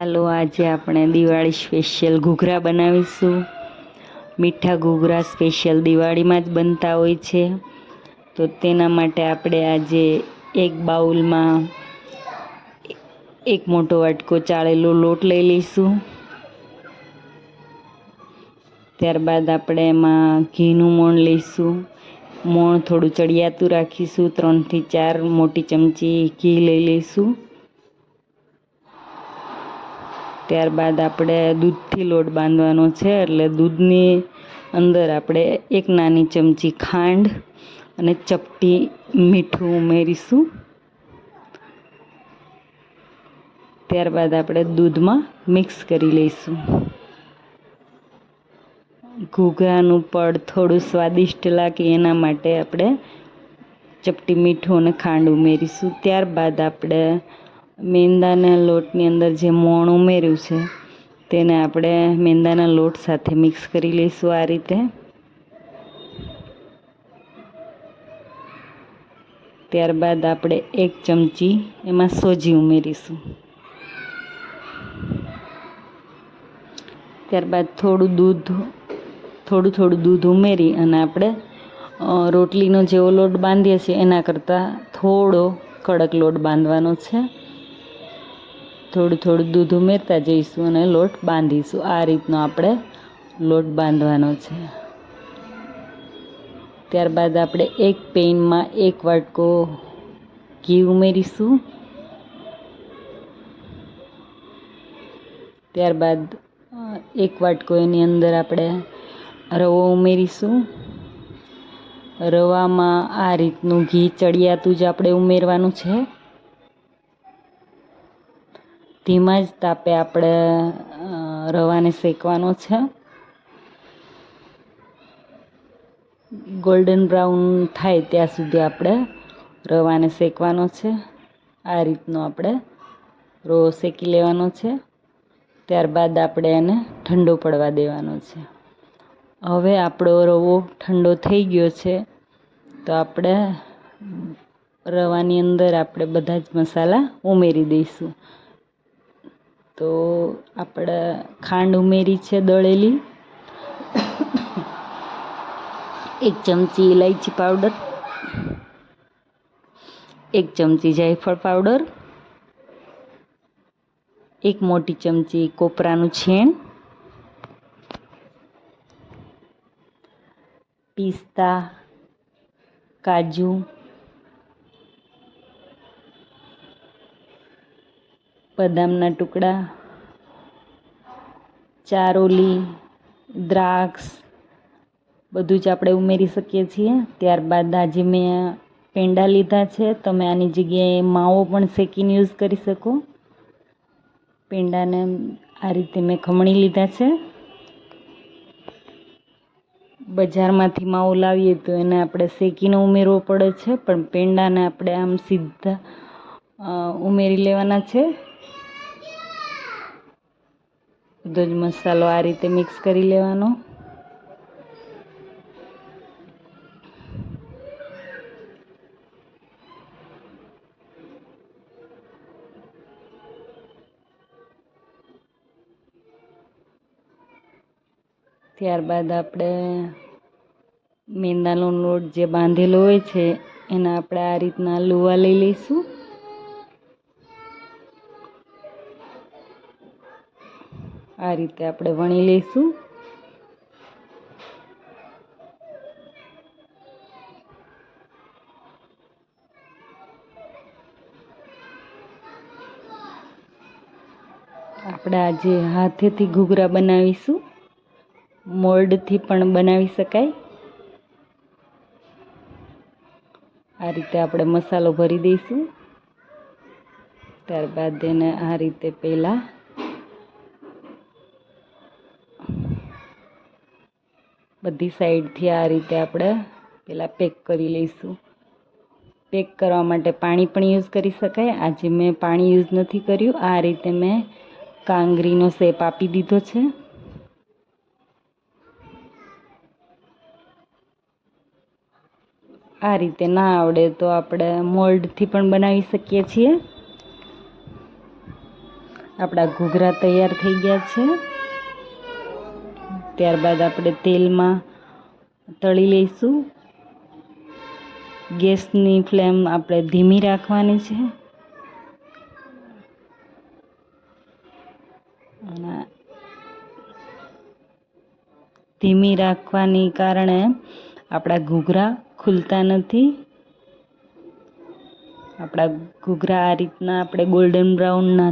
ચાલો આજે આપણે દિવાળી સ્પેશિયલ ઘૂઘરા બનાવીશું. મીઠા ઘૂઘરા સ્પેશિયલ દિવાળીમાં જ બનતા હોય છે. તો તેના માટે આપણે આજે એક બાઉલમાં એક મોટો વાટકો ચાળેલો લોટ લઈ લઈશું. ત્યારબાદ આપણે એમાં ઘીનું મોણ લઈશું. મોણ થોડું ચડિયાતું રાખીશું. ત્રણથી ચાર મોટી ચમચી ઘી લઈ લઈશું. ત્યારબાદ આપણે દૂધથી લોટ બાંધવાનો છે એટલે દૂધની અંદર આપણે એક નાની ચમચી ખાંડ અને ચપટી મીઠું ઉમેરીશું. ત્યારબાદ આપણે દૂધમાં મિક્સ કરી લઈશું. ઘૂઘરાનું પડ થોડું સ્વાદિષ્ટ લાગે એના માટે આપણે ચપટી મીઠું અને ખાંડ ઉમેરીશું. ત્યારબાદ આપણે મેંદાના લોટની અંદર જે મોણ ઉમેર્યું છે, તેને આપણે મેંદાના લોટ સાથે મિક્સ કરી લઈશું આ રીતે. ત્યારબાદ આપણે એક ચમચી એમાં સોજી ઉમેરીશું. ત્યારબાદ થોડું દૂધ, થોડું થોડું દૂધ ઉમેરી અને આપણે રોટલીનો જેવો લોટ બાંધીએ છીએ એના કરતાં થોડો કડક લોટ બાંધવાનો છે. થોડું થોડું દૂધ ઉમેરતા જઈશું અને લોટ બાંધીશું. આ રીતનો આપણે લોટ બાંધવાનો છે. ત્યારબાદ આપણે એક પેનમાં એક વાટકો ઘી ઉમેરીશું. ત્યારબાદ એક વાટકો એની અંદર આપણે રવો ઉમેરીશું. રવામાં આ રીતનું ઘી ચડિયાતું જ આપણે ઉમેરવાનું છે. ધીમા જ તાપે આપણે રવાને શેકવાનો છે. ગોલ્ડન બ્રાઉન થાય ત્યાં સુધી આપણે રવાને શેકવાનો છે. આ રીતનો આપણે રવો શેકી લેવાનો છે. ત્યારબાદ આપણે એને ઠંડો પડવા દેવાનો છે. હવે આપણો રવો ઠંડો થઈ ગયો છે, તો આપણે રવાની અંદર આપણે બધા જ મસાલા ઉમેરી દઈશું. તો આપણે ખાંડ ઉમેરી છે દળેલી. એક ચમચી ઇલાયચી પાવડર. એક ચમચી જાયફળ પાવડર. એક મોટી ચમચી કોપરાનું છીણ. પિસ્તા, કાજુ બદામના ટુકડા, ચારોલી, દ્રાક્ષ, બધું જ આપણે ઉમેરી શકીએ છીએ. ત્યારબાદ આજે મેં પેંડા લીધા છે. તમે આની જગ્યાએ માવો પણ શેકીને યુઝ કરી શકો. પેંડાને આ રીતે મેં ખમણી લીધા છે. બજારમાંથી માવો લાવીએ તો એને આપણે શેકીને ઉમેરવો પડે છે, પણ પેંડાને આપણે આમ સીધા ઉમેરી લેવાના છે. બધો જ મસાલો આ રીતે મિક્સ કરી લેવાનો. ત્યારબાદ આપણે મેંદાનો લોટ જે બાંધેલો હોય છે, એના આપણે આ રીતના લુવા લઈ લઈશું. આ રીતે આપણે વણી લઈશું. આપણે આજે હાથેથી ઘૂઘરા બનાવીશું. મોલ્ડથી પણ બનાવી શકાય. આ રીતે આપણે મસાલો ભરી દઈશું. ત્યારબાદ એને આ રીતે પહેલાં બધી સાઈડથી આ રીતે આપણે પહેલાં પેક કરી લઈશું. પેક કરવા માટે પાણી પણ યુઝ કરી શકાય. આજે મેં પાણી યુઝ નથી કર્યું. આ રીતે મેં કાંગરીનો શેપ આપી દીધો છે. આ રીતે ના આવડે તો આપણે મોલ્ડથી પણ બનાવી શકીએ છીએ. આપણા ઘૂઘરા તૈયાર થઈ ગયા છે. ત્યારબાદ આપણે તેલમાં તળી લઈશું. ગેસની ફ્લેમ આપણે ધીમી રાખવાની છે. અને ધીમી રાખવાની કારણે આપણા ઘૂઘરા ખુલતા નથી. આપણા ઘૂઘરા આ રીતના આપણે ગોલ્ડન બ્રાઉનના